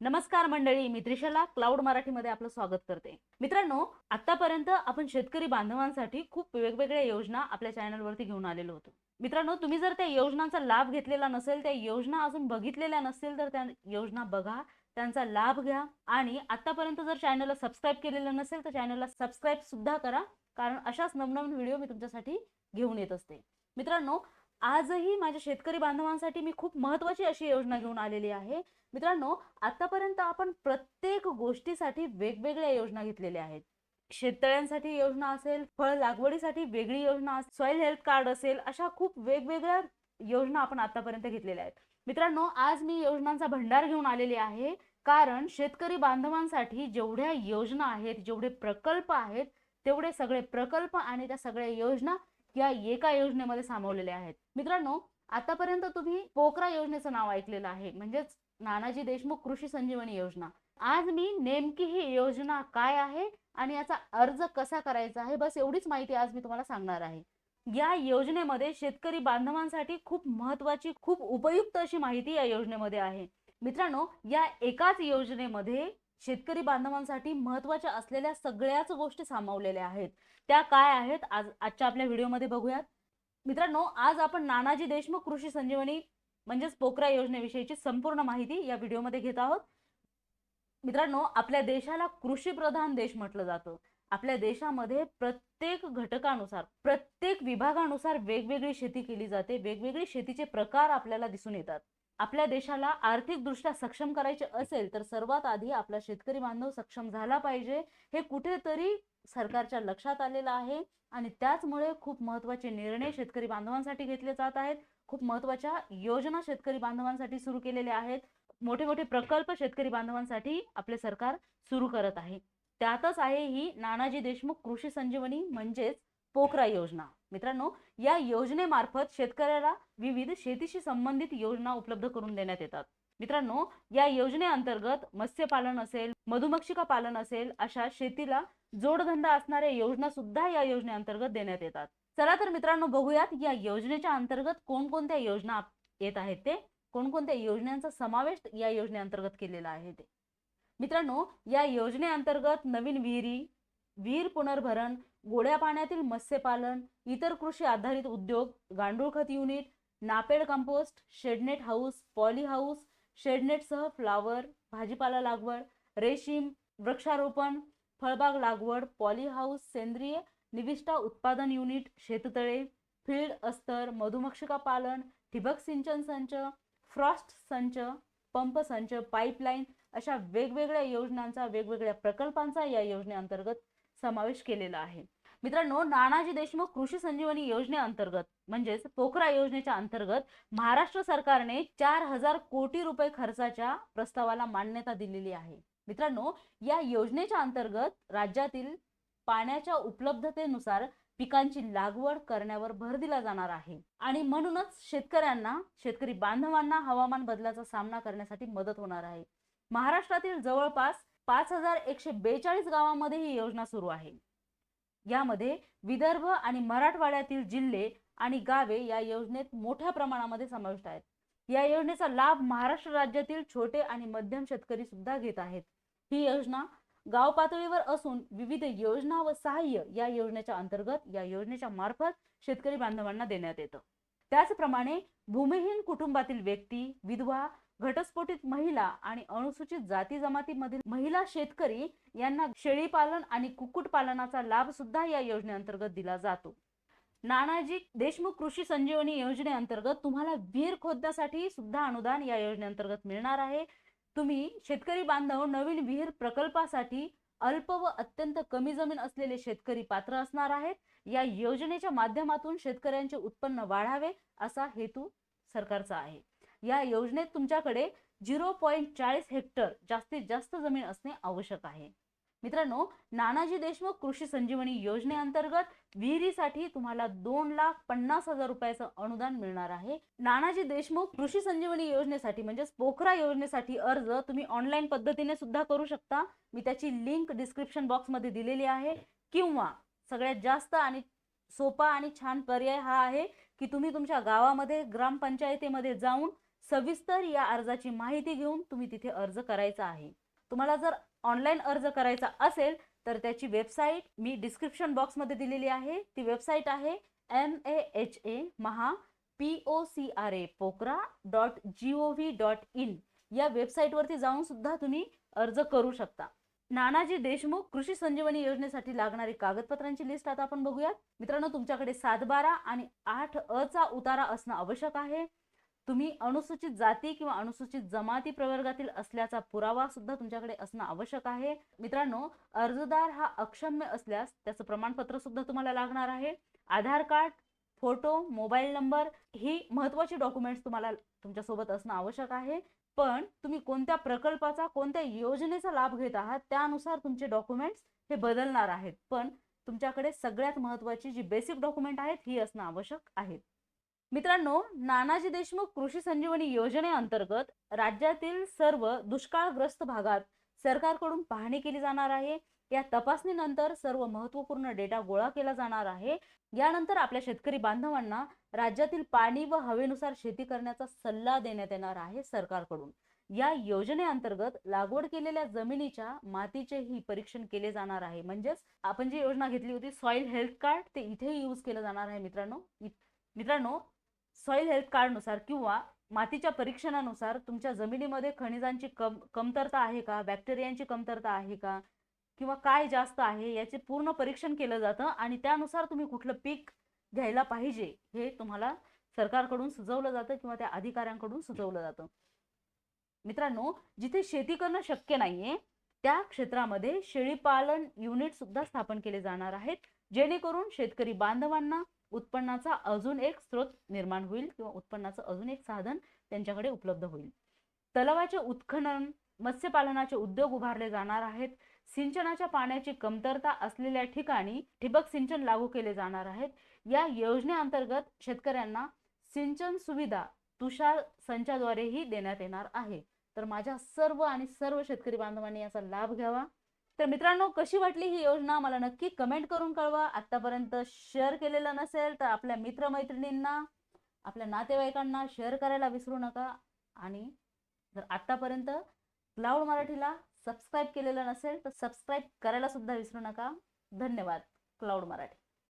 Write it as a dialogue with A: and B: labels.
A: नमस्कार मंडळी मी त्रिशला क्लाउड मराठीमध्ये आपलं स्वागत करते. मित्रांनो आतापर्यंत आपण शेतकरी बांधवांसाठी खूप वेगवेगळ्या योजना आपल्या चॅनलवरती घेऊन आलेलो होतो. मित्रांनो तुम्ही जर त्या योजनांचा लाभ घेतलेला नसेल त्या योजना अजून बघितलेल्या नसेल तर त्या योजना बघा त्यांचा लाभ घ्या आणि आतापर्यंत जर चॅनलला सबस्क्राईब केलेलं नसेल तर चॅनलला सबस्क्राईब सुद्धा करा कारण अशाच नवनवीन व्हिडिओ मी तुमच्यासाठी घेऊन येत असते. मित्रांनो आजही माझ्या शेतकरी बांधवांसाठी मी खूप महत्वाची अशी योजना घेऊन आलेली आहे. मित्रांनो आतापर्यंत आपण प्रत्येक गोष्टीसाठी वेगवेगळ्या योजना घेतलेल्या आहेत. शेततळ्यांसाठी योजना असेल फळ लागवडीसाठी वेगळी योजना सॉइल हेल्थ कार्ड असेल अशा खूप वेगवेगळ्या योजना आपण आतापर्यंत घेतलेल्या आहेत. मित्रांनो आज मी योजनांचा भंडार घेऊन आलेली आहे. कारण शेतकरी बांधवांसाठी जेवढ्या योजना आहेत जेवढे प्रकल्प आहेत तेवढे सगळे प्रकल्प आणि त्या सगळ्या योजना या एका योजनेमध्ये सामावलेल्या आहेत. मित्रांनो आतापर्यंत तुम्ही पोकरा योजनेचं नाव ऐकलेलं आहे. म्हणजेच नानाजी देशमुख कृषी संजीवनी योजना. आज मी नेमकी ही योजना काय आहे आणि याचा अर्ज कसा करायचा आहे बस एवढीच माहिती आज मी तुम्हाला सांगणार आहे. या योजनेमध्ये शेतकरी बांधवांसाठी खूप महत्वाची खूप उपयुक्त अशी माहिती या योजनेमध्ये आहे. मित्रांनो या एकाच योजनेमध्ये शेतकरी बांधवांसाठी महत्त्वाच्या असलेल्या सगळ्याच गोष्टी सामावलेल्या आहेत. त्या काय आहेत आज आजच्या आपल्या व्हिडिओमध्ये बघूयात. मित्रांनो आज आपण नानाजी देशमुख कृषी संजीवनी म्हणजेच पोकरा योजनेविषयीची संपूर्ण माहिती या व्हिडिओमध्ये घेत आहोत. मित्रांनो आपल्या देशाला कृषी प्रधान देश म्हटलं जातं. आपल्या देशामध्ये प्रत्येक घटकानुसार प्रत्येक विभागानुसार वेगवेगळी शेती केली जाते वेगवेगळे शेतीचे प्रकार आपल्याला दिसून येतात. आपल्या देशाला आर्थिकदृष्ट्या सक्षम करायचे असेल तर सर्वात आधी आपला शेतकरी बांधव सक्षम झाला पाहिजे. हे कुठेतरी सरकारच्या लक्षात आलेलं आहे आणि त्याचमुळे खूप महत्त्वाचे निर्णय शेतकरी बांधवांसाठी घेतले जात आहेत. खूप महत्त्वाच्या योजना शेतकरी बांधवांसाठी सुरू केलेल्या आहेत. मोठे मोठे प्रकल्प शेतकरी बांधवांसाठी आपले सरकार सुरू करत आहे. त्यातच आहे ही नानाजी देशमुख कृषी संजीवनी म्हणजेच पोखरा योजना. मित्रांनो या योजनेमार्फत शेतकऱ्याला विविध शेतीशी संबंधित योजना उपलब्ध करून देण्यात येतात. मित्रांनो या योजनेअंतर्गत मत्स्यपालन असेल मधुमक्षिका पालन असेल अशा शेतीला जोडधंदा असणाऱ्या योजना सुद्धा या योजनेअंतर्गत देण्यात येतात. चला तर मित्रांनो बघूयात या योजनेच्या अंतर्गत कोणकोणत्या योजना येत आहेत ते? कोणकोणत्या योजनांचा समावेश या योजनेअंतर्गत केलेला आहे ते? मित्रांनो या योजनेअंतर्गत नवीन विहिरी विहीर पुनर्भरण गोड्या पाण्यातील मत्स्यपालन इतर कृषी आधारित उद्योग गांडूळ खत unit नापेड compost shade net house poly house शेडनेटसह flower भाजीपाला लागवड रेशीम वृक्षारोपण फळबाग लागवड पॉली हाऊस सेंद्रिय निविष्ठा उत्पादन युनिट शेततळे फील्ड अस्तर मधुमक्षिका पालन ठिबक सिंचन संच फ्रॉस्ट संच पंप संच पाईपलाईन अशा वेगवेगळ्या योजनांचा वेगवेगळ्या प्रकल्पांचा या योजनेअंतर्गत समावेश केलेला आहे. मित्रांनो नानाजी देशमुख कृषी संजीवनी योजनेअंतर्गत म्हणजेच पोखरा योजनेच्या अंतर्गत महाराष्ट्र सरकारने चार हजार कोटी रुपये खर्चाच्या प्रस्तावाला मान्यता दिलेली आहे. मित्रांनो या योजनेच्या अंतर्गत राज्यातील पाण्याच्या उपलब्धतेनुसार पिकांची लागवड करण्यावर भर दिला जाणार आहे. आणि म्हणूनच शेतकऱ्यांना शेतकरी बांधवांना हवामान बदलाचा सामना करण्यासाठी मदत होणार आहे. महाराष्ट्रातील जवळपास पाच हजार एकशे बेचाळीस गावांमध्ये ही योजना सुरू आहे. यामध्ये विदर्भ आणि मराठवाड्यातील जिल्हे आणि गावे या योजनेत मोठ्या प्रमाणामध्ये समाविष्ट आहेत. या योजनेचा लाभ महाराष्ट्र राज्यातील छोटे आणि मध्यम शेतकरी सुद्धा घेत आहेत. ही योजना गाव पातळीवर असून विविध योजना व सहाय्य या योजनेच्या अंतर्गत या योजनेच्या मार्फत शेतकरी बांधवांना देण्यात येतं. त्याचप्रमाणे भूमिहीन कुटुंबातील व्यक्ती विधवा घटस्फोटित महिला आणि अनुसूचित जाती जमातीमधील महिला शेतकरी यांना शेळीपालन आणि कुक्कुटपालनाचा लाभ सुद्धा या योजनेअंतर्गत दिला जातो. नानाजी देशमुख कृषी संजीवनी योजनेअंतर्गत तुम्हाला विहीर खोदण्यासाठी सुद्धा अनुदान या योजनेअंतर्गत मिळणार आहे. तुम्ही शेतकरी बांधव नवीन विहीर प्रकल्पासाठी अल्प व अत्यंत कमी जमीन असलेले शेतकरी पात्र असणार आहेत. या योजनेच्या माध्यमातून शेतकऱ्यांचे उत्पन्न वाढावे असा हेतू सरकारचा आहे. या योजनेत तुमच्याकडे झिरो पॉईंट चाळीस हेक्टर जास्तीत जास्त जमीन असणे आवश्यक आहे. मित्रांनो नानाजी देशमुख कृषी संजीवनी योजनेअंतर्गत विहिरीसाठी तुम्हाला दोन लाख पन्नास हजार रुपयाचं अनुदान मिळणार आहे. नानाजी देशमुख कृषी संजीवनी योजनेसाठी म्हणजेच पोखरा योजनेसाठी अर्ज तुम्ही ऑनलाईन पद्धतीने सुद्धा करू शकता. मी त्याची लिंक डिस्क्रिप्शन बॉक्समध्ये दिलेली आहे. किंवा सगळ्यात जास्त आणि सोपा आणि छान पर्याय हा आहे की तुम्ही तुमच्या गावामध्ये ग्रामपंचायतीमध्ये जाऊन सविस्तर या अर्जाची माहिती घेऊन तुम्ही तिथे अर्ज करायचा आहे. तुम्हाला जर ऑनलाईन अर्ज करायचा असेल तर त्याची वेबसाईट मी डिस्क्रिप्शन बॉक्समध्ये दिलेली आहे. ती वेबसाईट आहे M A H A Maha P O C R A POCRA dot G O V dot in या वेबसाईटवरती जाऊन सुद्धा तुम्ही अर्ज करू शकता. नानाजी देशमुख कृषी संजीवनी योजनेसाठी लागणारी कागदपत्रांची लिस्ट आता आपण बघूयात. मित्रांनो तुमच्याकडे सात बारा आणि आठ अ चा उतारा असणं आवश्यक आहे. तुम्ही अनुसूचित जाती किंवा अनुसूचित जमाती प्रवर्गातील असल्याचा पुरावा सुद्धा तुमच्याकडे असणं आवश्यक आहे. मित्रांनो अर्जदार हा अक्षम्य असल्यास त्याचं प्रमाणपत्र सुद्धा तुम्हाला लागणार आहे. Aadhaar card photo mobile number ही महत्वाची डॉक्युमेंट्स तुम्हाला तुमच्यासोबत असणं आवश्यक आहे. पण तुम्ही कोणत्या प्रकल्पाचा कोणत्या योजनेचा लाभ घेत आहात त्यानुसार तुमचे डॉक्युमेंट्स हे बदलणार आहेत. पण तुमच्याकडे सगळ्यात महत्वाची जी बेसिक डॉक्युमेंट आहेत ही असणं आवश्यक आहे. मित्रांनो नानाजी देशमुख कृषी संजीवनी योजनेअंतर्गत राज्यातील सर्व दुष्काळग्रस्त भागात सरकारकडून पाहणी केली जाणार आहे. या तपासणीनंतर सर्व महत्त्वपूर्ण डेटा गोळा केला जाणार आहे. यानंतर आपल्या शेतकरी बांधवांना राज्यातील पाणी व हवेनुसार शेती करण्याचा सल्ला देण्यात येणार आहे सरकारकडून. या योजनेअंतर्गत लागवड केलेल्या जमिनीच्या मातीचेही परीक्षण केले जाणार आहे. म्हणजेच आपण जी योजना घेतली होती सॉइल हेल्थ कार्ड ते इथेही यूज केलं जाणार आहे मित्रांनो. मित्रांनो सॉइल हेल्थ कार्डनुसार किंवा मातीच्या परीक्षणानुसार तुमच्या जमिनीमध्ये खनिजांची कम कमतरता आहे का? बॅक्टेरियांची कमतरता आहे का? किंवा काय जास्त आहे? याचे पूर्ण परीक्षण केलं जातं आणि त्यानुसार तुम्ही कुठलं पीक घ्यायला पाहिजे हे तुम्हाला सरकारकडून सुचवलं जातं किंवा त्या अधिकाऱ्यांकडून सुचवलं जातं. मित्रांनो जिथे शेती करणं शक्य नाहीये त्या क्षेत्रामध्ये शेळीपालन युनिट सुद्धा स्थापन केले जाणार आहेत जेणेकरून शेतकरी बांधवांना उत्पन्नाचा अजून एक स्रोत निर्माण होईल किंवा उत्पन्नाचं अजून एक साधन त्यांच्याकडे उपलब्ध होईल. तलावाचे उत्खनन मत्स्यपालनाचे उद्योग उभारले जाणार आहेत. सिंचनाच्या पाण्याची कमतरता असलेल्या ठिकाणी ठिबक सिंचन लागू केले जाणार आहेत. या योजनेअंतर्गत शेतकऱ्यांना सिंचन सुविधा तुषार संचाद्वारेही देण्यात येणार आहे. तर माझ्या सर्व आणि सर्व शेतकरी बांधवांनी याचा लाभ घ्यावा. तर मित्रांनो कशी वाटली ही योजना? मला नक्की कमेंट करून कळवा. आत्तापर्यंत शेअर केलेलं नसेल तर आपल्या मित्रमैत्रिणींना आपल्या नातेवाईकांना शेअर करायला विसरू नका. आणि जर आत्तापर्यंत क्लाउड मराठीला सबस्क्राईब केलेलं नसेल तर सबस्क्राईब करायला सुद्धा विसरू नका. धन्यवाद क्लाउड मराठी.